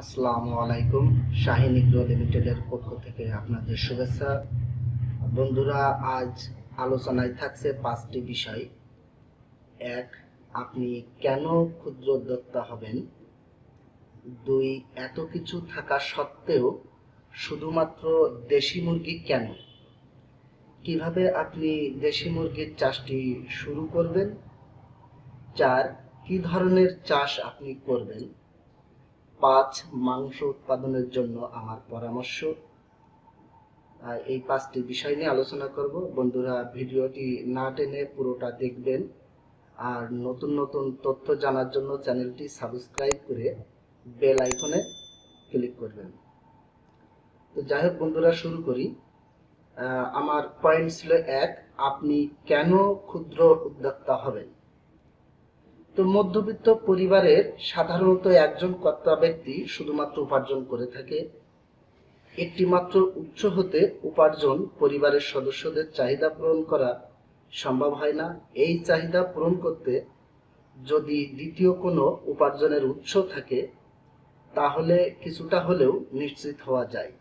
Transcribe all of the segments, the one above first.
আসসালামু আলাইকুম, শাহিন ইগ্রো লিমিটেডের পক্ষ থেকে আপনাদের শুভেচ্ছা। বন্ধুরা, আজ আলোচনায় থাকছে পাঁচটি বিষয়। এক, আপনি কেন ক্ষুদ্র উদ্যোক্তা হবেন? দুই, এত কিছু থাকা সত্ত্বেও শুধুমাত্র দেশি মুরগি কেন? কীভাবে আপনি দেশি মুরগির চাষটি শুরু করবেন? চার, কি ধরনের চাষ আপনি করবেন? পাঁচ মাংস উৎপাদনের জন্য আমার পরামর্শ। এই পাঁচটি বিষয় নিয়ে আলোচনা করব। বন্ধুরা, ভিডিওটি না টেনে পুরোটা দেখবেন। আর নতুন নতুন তথ্য জানার জন্য চ্যানেলটি সাবস্ক্রাইব করে বেল আইকনে ক্লিক করবেন। তো যাই হোক, বন্ধুরা, শুরু করি। আমার পয়েন্ট ছিল এক, আপনি কেন ক্ষুদ্র উদ্যোক্তা হবেন? তো মধ্যবিত্ত পরিবারের সাধারণত একজন কর্তা ব্যক্তি শুধুমাত্র উপার্জন করে থাকে। একটি মাত্র উৎস হতে উপার্জন পরিবারের সদস্যদের চাহিদা পূরণ করা সম্ভব হয় না। এই চাহিদা পূরণ করতে যদি দ্বিতীয় কোনো উপার্জনের উৎস থাকে, তাহলে কিছুটা হলেও নিশ্চিত হওয়া যায়।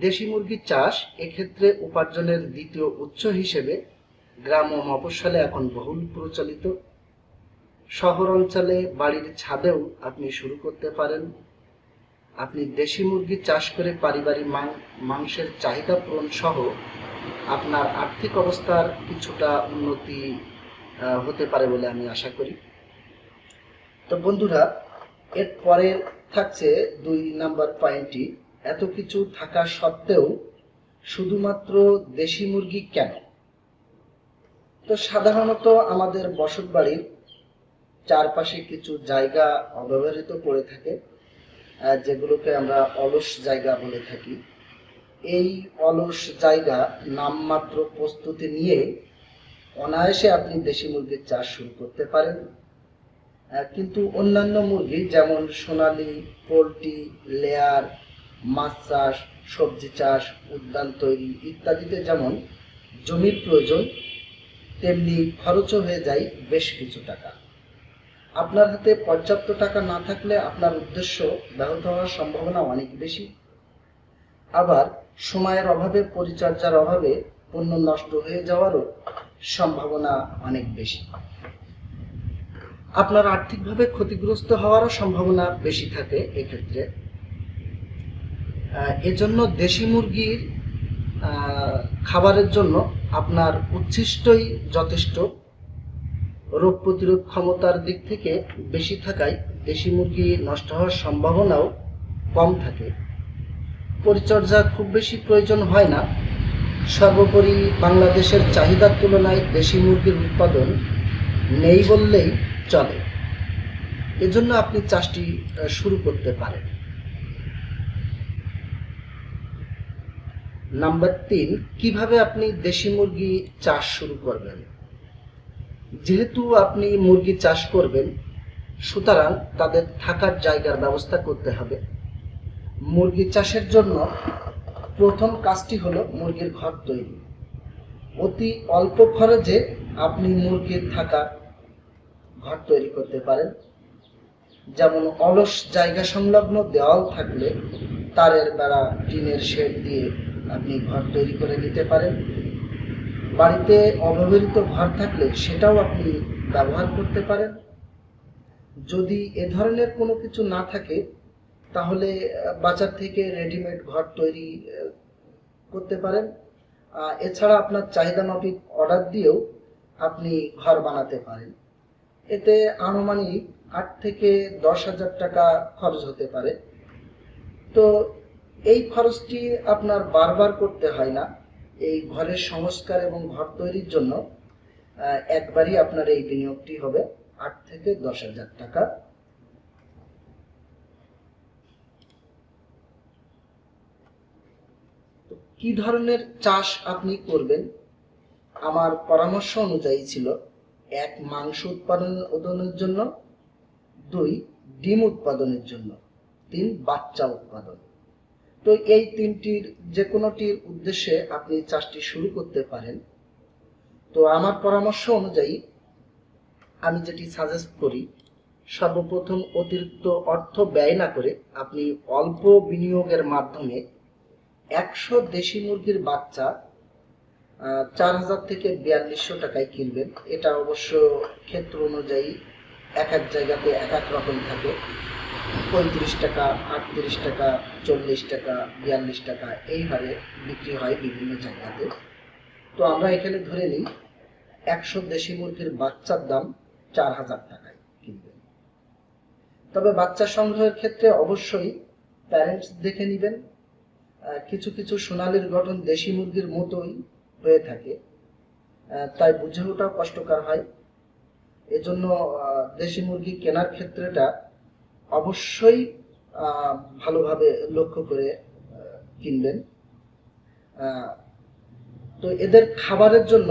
দেশি মুরগির চাষ এক্ষেত্রে উপার্জনের দ্বিতীয় উৎস হিসেবে গ্রাম ও মফস্বলে এখন বহুল প্রচলিত। শহর অঞ্চলে বাড়ির ছাদেও আপনি শুরু করতে পারেন। আপনি দেশি মুরগি চাষ করে পারিবারিক মাংসের চাহিদা পূরণ সহ আপনার আর্থিক অবস্থার কিছুটা উন্নতি হতে পারে বলে আমি আশা করি। তো বন্ধুরা, এর পরে থাকছে দুই নাম্বার পয়েন্টটি। এত কিছু থাকা সত্ত্বেও শুধুমাত্র দেশি মুরগি কেন? তো সাধারণত আমাদের বসত বাড়ির চারপাশে কিছু জায়গা অব্যবহৃত পড়ে থাকে যেগুলোকে আমরা অলস জায়গা বলে থাকি। এই অলস জায়গা নামমাত্র প্রস্তুতি নিয়ে অনায়াসে আপনি দেশি মুরগির চাষ শুরু করতে পারেন। কিন্তু অন্যান্য মুরগি যেমন সোনালি, পোলট্রি, লেয়ার, মাছ চাষ, সবজি চাষ, উদ্যান তৈরি ইত্যাদিতে যেমন জমির প্রয়োজন, তেমনি খরচও হয়ে যায় বেশ কিছু টাকা। আপনার হাতে পর্যাপ্ত টাকা না থাকলে আপনার উদ্দেশ্য ব্যাহত হওয়ার সম্ভাবনা অনেক বেশি। আবার সময়ের অভাবে, পরিচর্যার অভাবে পণ্য নষ্ট হয়ে যাওয়ারও সম্ভাবনা অনেক বেশি। আপনার আর্থিকভাবে ক্ষতিগ্রস্ত হওয়ারও সম্ভাবনা বেশি থাকে এক্ষেত্রে। এজন্য দেশি মুরগির খাবারের জন্য আপনার উচ্ছিষ্টই যথেষ্ট। রোগ প্রতিরোধ ক্ষমতার দিক থেকে বেশি থাকায় দেশি মুরগি নষ্ট হওয়ার সম্ভাবনাও কম থাকে। পরিচর্যা খুব বেশি প্রয়োজন হয় না। সর্বোপরি বাংলাদেশের চাহিদার তুলনায় দেশি মুরগির উৎপাদন নেই বললেই চলে। এজন্য আপনি চাষটি শুরু করতে পারেন। নাম্বার তিন, কীভাবে আপনি দেশি মুরগি চাষ শুরু করবেন? যেহেতু আপনি মুরগি চাষ করবেন, সুতরাং তাদের থাকার জায়গার ব্যবস্থা করতে হবে। মুরগি চাষের জন্য প্রথম কাজটি হলো মুরগির ঘর তৈরি। অতি অল্প খরচে আপনি মুরগির থাকার ঘর তৈরি করতে পারেন। যেমন অলস জায়গা সংলগ্ন দেওয়াল থাকলে তারের বেড়া, টিনের শেড দিয়ে আপনি ঘর তৈরি করে নিতে পারেন। বাড়িতে অব্যবহৃত ঘর থাকলে সেটাও আপনি ব্যবহার করতে পারেন। যদি এ ধরনের কোনো কিছু না থাকে, তাহলে বাজার থেকে রেডিমেড ঘর তৈরি করতে পারেন। এছাড়া আপনার চাহিদা মাফিক অর্ডার দিয়েও আপনি ঘর বানাতে পারেন। এতে আনুমানিক আট থেকে দশ হাজার টাকা খরচ হতে পারে। তো এই খরচটি আপনার বারবার করতে হয় না। এই ঘরের সংস্কার এবং ঘর তৈরির জন্য একবারই আপনার এই বিনিয়োগটি হবে আট থেকে দশ হাজার টাকা। কি ধরনের চাষ আপনি করবেন? আমার পরামর্শ অনুযায়ী ছিল এক, মাংস উৎপাদন উৎপাদনের জন্য, দুই, ডিম উৎপাদনের জন্য, তিন, বাচ্চা উৎপাদন। তো এই তিনটির যে কোনোটির উদ্দেশ্যে আপনি চাষটি শুরু করতে পারেন। তো আমার পরামর্শ অনুযায়ী আমি যেটি সাজেস্ট করি, সর্বপ্রথম অতিরিক্ত অর্থ ব্যয় না করে আপনি অল্প বিনিয়োগের মাধ্যমে একশো দেশি মুরগির বাচ্চা চার হাজার থেকে বিয়াল্লিশশো টাকায় কিনবেন। এটা অবশ্য ক্ষেত্র অনুযায়ী এক এক জায়গাতে এক এক রকম থাকে। পঁয়ত্রিশ টাকা, আটত্রিশ টাকা, চল্লিশ টাকা, বিয়াল্লিশ টাকা এই হারে বিক্রি হয় বিভিন্ন জায়গাতে। তো আমরা এখানে ধরে নিই, একশো দেশি মুরগির বাচ্চার দাম চার হাজার টাকায় কিনবেন। তবে বাচ্চা সংগ্রহের ক্ষেত্রে অবশ্যই প্যারেন্টস দেখে নেবেন। কিছু কিছু সোনালির গঠন দেশি মুরগির মতোই হয়ে থাকে। তাই বুঝে ওঠাও কষ্টকর হয়। এজন্য দেশি মুরগি কেনার ক্ষেত্রেটা অবশ্যই ভালোভাবে লক্ষ্য করে কিনবেন। তো এদের খাবারের জন্য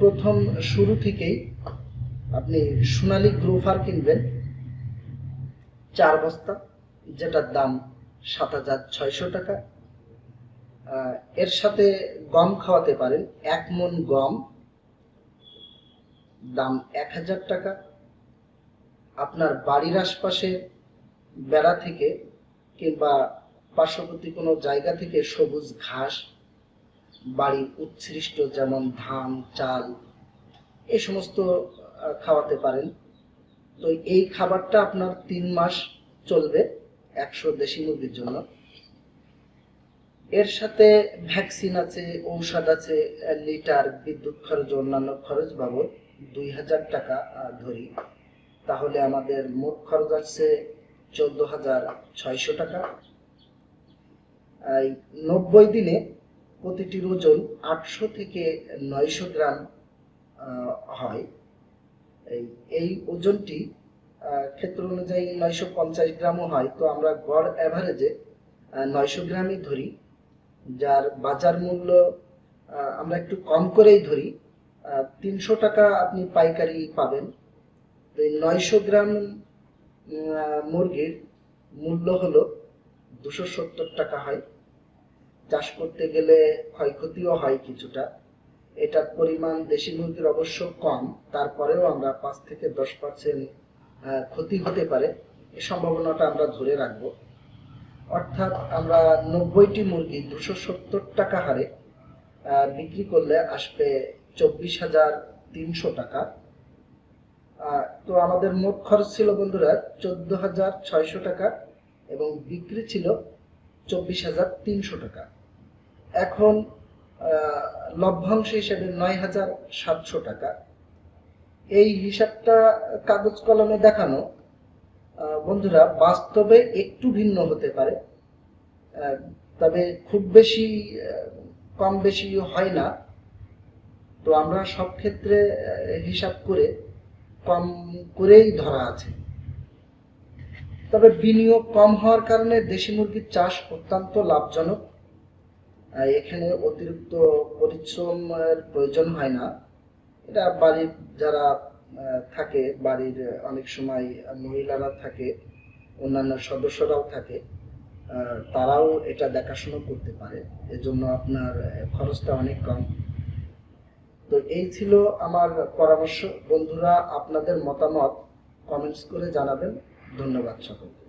প্রথম শুরু থেকেই আপনি সোনালি গ্রোফার কিনবেন। চার বস্তা, যেটার দাম সাত হাজার ছয়শো টাকা। এর সাথে গম খাওয়াতে পারেন, এক মন গম। দাম এক হাজার টাকা। আপনার বাড়ির আশপাশে বেড়া থেকে কিংবা পার্শ্ববর্তী কোনো জায়গা থেকে সবুজ ঘাস, বাড়ির উচ্ছিষ্ট যেমন ধান, চাল এই সমস্ত খাওয়াতে পারেন। তো এই খাবারটা আপনার তিন মাস চলবে একশো দেশি মুরগির জন্য। এর সাথে ভ্যাকসিন আছে, ঔষধ আছে, লিটার বিদ্যুৎ খরচ, অন্যান্য খরচ বাবদ। দুই হাজার টাকা ধরি, তাহলে আমাদের মোট খরচ আছে চোদ্দ হাজার ছয়শো টাকা। নব্বই দিনে প্রতিটির ওজন আটশো থেকে নয়শো গ্রাম হয়। এই এই ওজনটি ক্ষেত্র অনুযায়ী নয়শো পঞ্চাশ গ্রামও হয়। তো আমরা গড় অ্যাভারেজে নয়শো গ্রামই ধরি, যার বাজার মূল্য আমরা একটু কম করেই ধরি। তিনশো টাকা আপনি পাইকারি পাবেন। তো এই নয়শো গ্রাম মুরগির মূল্য হলো দুশো সত্তর টাকা হয়। চাষ করতে গেলে ক্ষয়ক্ষতিও হয় কিছুটা। এটার পরিমাণ দেশি মুরগির অবশ্য কম, তারপরেও আমরা পাঁচ থেকে দশ পার্সেন্ট ক্ষতি হতে পারে। এ সম্ভাবনাটা আমরা ধরে রাখব। অর্থাৎ আমরা নব্বইটি মুরগি দুশো সত্তর টাকা হারে বিক্রি করলে আসবে চব্বিশ হাজার তিনশো টাকা। তো আমাদের মোট খরচ ছিল বন্ধুরা চোদ্দ হাজার ছয়শো টাকা এবং বিক্রি ছিল চব্বিশ হাজার তিনশো টাকা। এখন লভ্যাংশ হিসেবে নয় হাজার সাতশো টাকা। এই হিসাবটা কাগজ কলমে দেখানো বন্ধুরা বাস্তবে একটু ভিন্ন হতে পারে। তবে খুব বেশি কম বেশি হয় না। তো আমরা সব ক্ষেত্রে হিসাব করে কম করেই ধরা আছে। তবে বিনিয়োগ কম হওয়ার কারণে দেশি মুরগির চাষ অত্যন্ত লাভজনক। এখানে অতিরিক্ত পরিশ্রমের প্রয়োজন হয় না। এটা বাড়ির যারা থাকে, বাড়ির অনেক সময় মহিলারা থাকে, অন্যান্য সদস্যরাও থাকে তারাও এটা দেখাশোনা করতে পারে। এজন্য আপনার খরচটা অনেক কম। তো এই ছিল আমার পরামর্শ। বন্ধুরা আপনাদের মতামত কমেন্টস করে জানাবেন। ধন্যবাদ সকলকে।